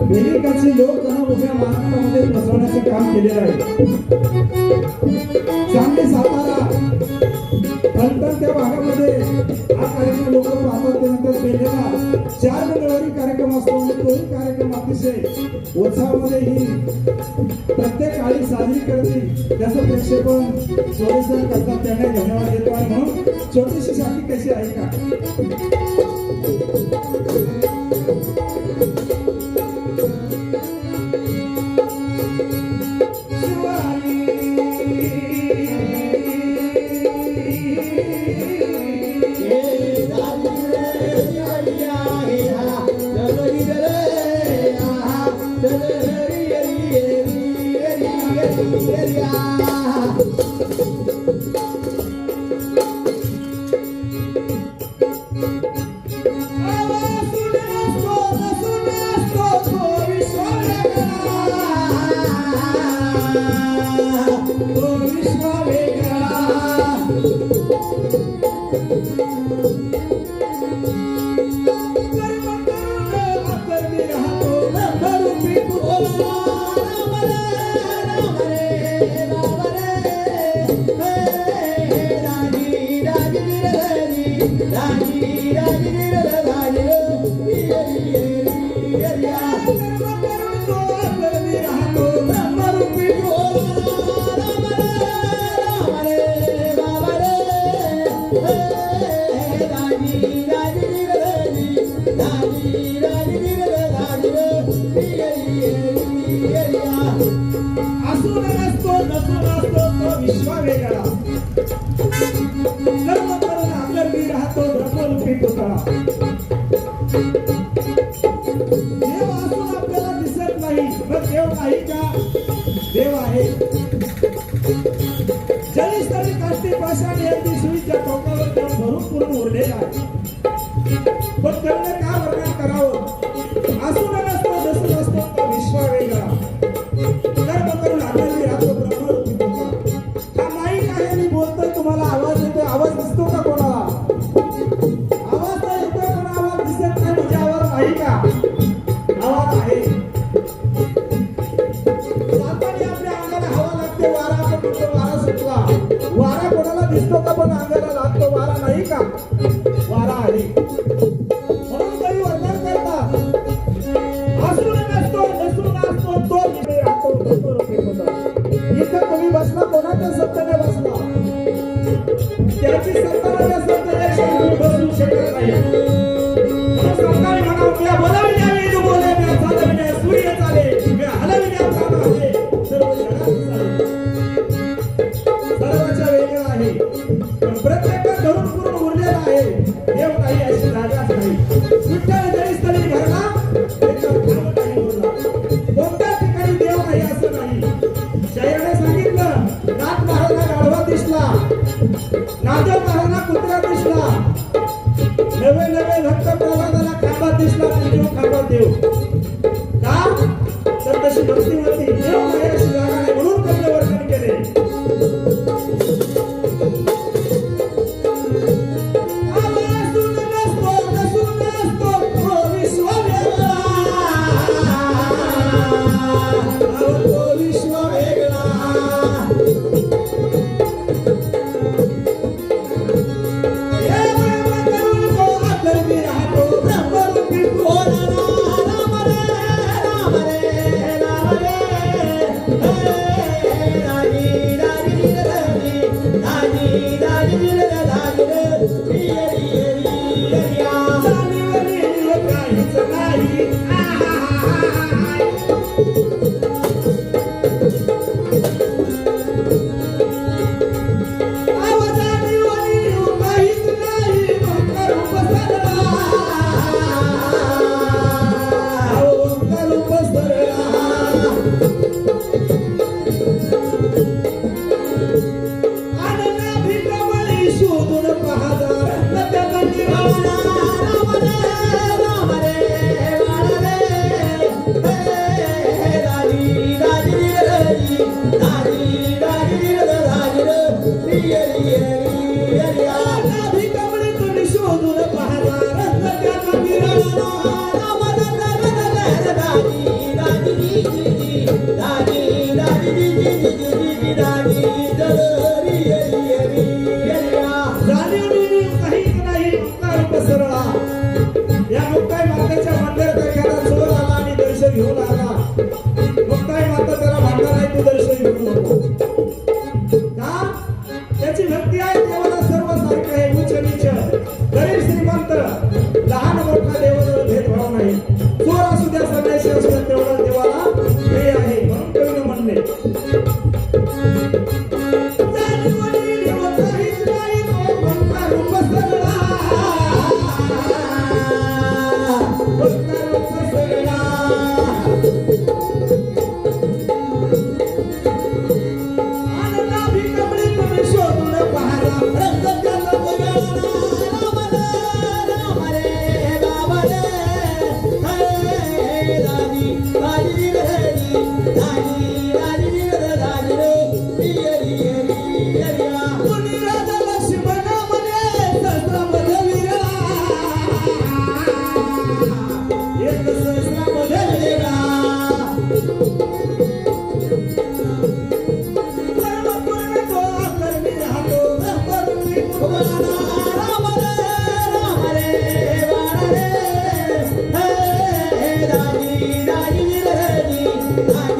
विवेकाचे लोक त्यांना उभ्या महाराष्ट्रामध्ये पसरवण्याचे काम केलेलं आहे. सांगली सातारा नंतर त्या भागामध्ये हा कार्यक्रम लोक पाहतात. त्यानंतर बेलेला चार मंगळवारी कार्यक्रम असतो. तोही कार्यक्रम अतिशय उत्साहामध्ये ही प्रत्येक काळी साजरी करते त्याचं प्रेक्षेपण सोयीसर करतात. त्यांना धन्यवाद देतो. आणि म्हणून छोटीशी साखी कशी आहे का? Deus. ದಾನವ Bye.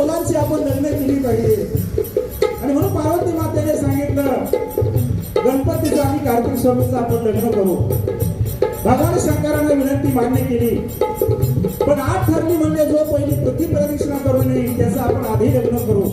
मुलांची आपण लग्न केली पाहिजे? आणि म्हणून पार्वती मातेने सांगितलं गणपतीचं आणि कार्तिक स्वामीचं आपण लग्न करू. भगवान शंकराने विनंती मान्य केली. पण आठ ठरली म्हणजे जो पहिली पृथ्वी प्रदक्षिणा करू नये त्याचं आपण आधी लग्न करू.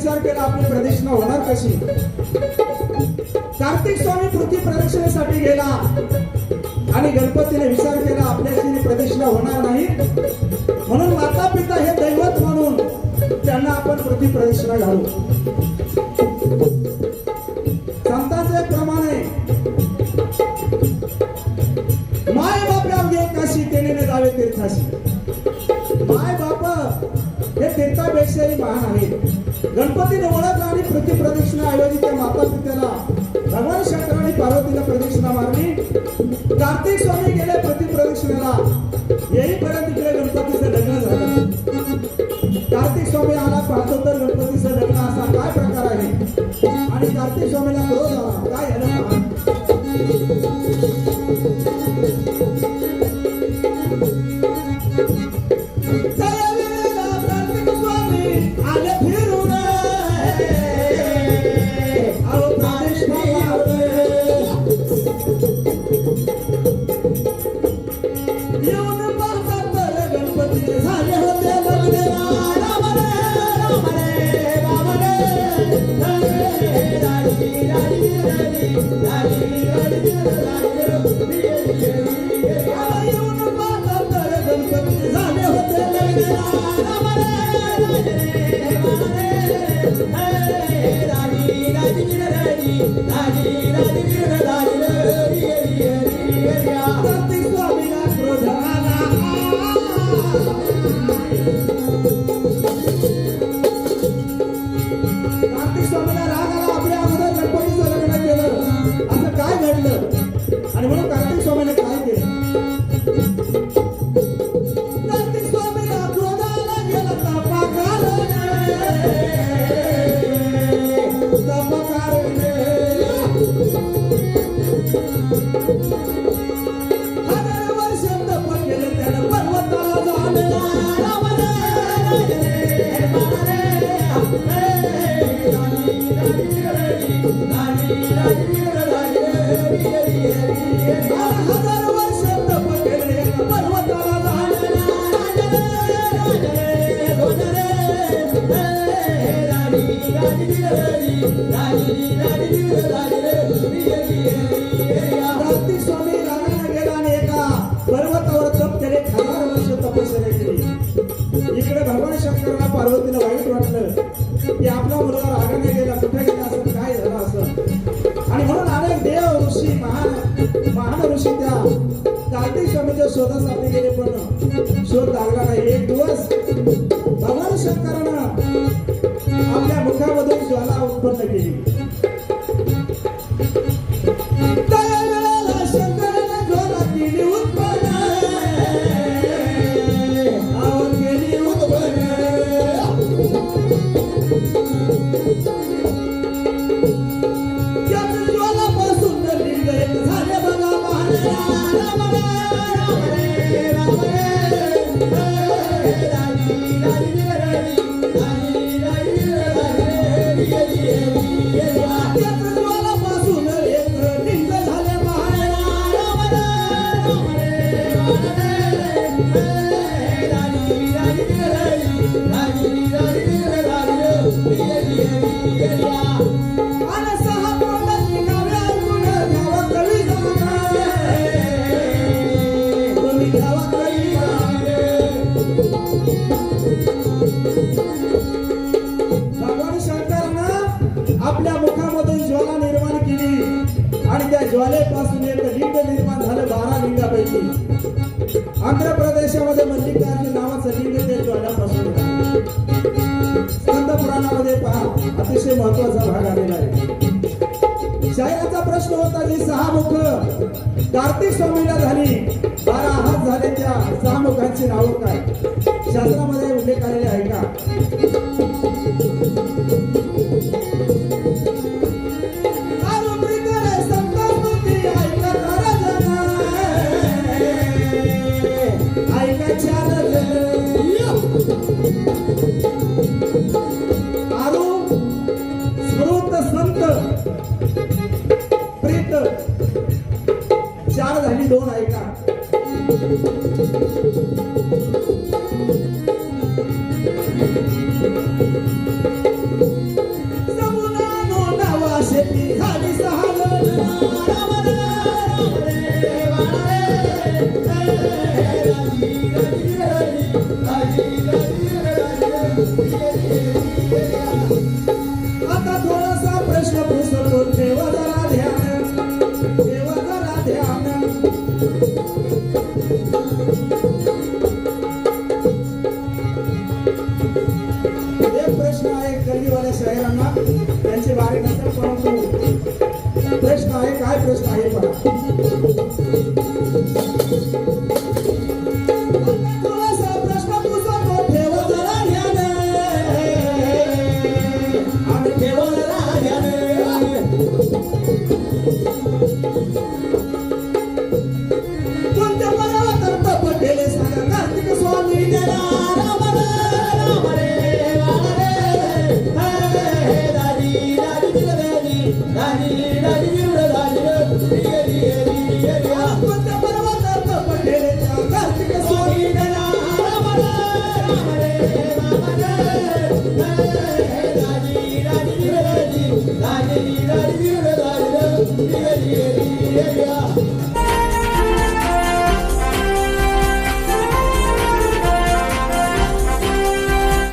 विचार केला आपली प्रदक्षिणा होणार कशी? कार्तिक स्वामी पृथ्वी प्रदक्षिणेसाठी गेला. आणि गणपतीने विचार केला आपल्याशी प्रदक्षिणा होणार नाही. म्हणून माता पिता हे दैवत म्हणून त्यांना आपण पृथ्वी प्रदक्षिणा घालू. इकडे भगवान शंकरांना पार्वतीला वाईट वाटलं की आपला मुलगा रागाने गेला कुठे गेला असं काय झालं असं? आणि म्हणून अनेक देव ऋषी महान महान ऋषी त्या कार्तिक स्वामीच्या शोधासाठी गेले पण शोध लागला नाही. एक दिवस भगवान शंकरांना Bye. महत्त्वाचा प्रश्न होता की सहा मुख कार्तिक स्वामीला झाली बारा हात झाले त्या सहा मुखांची नावं काय? शास्त्रामध्ये उल्लेख आलेले आहे का? चार झाली दोन ऐका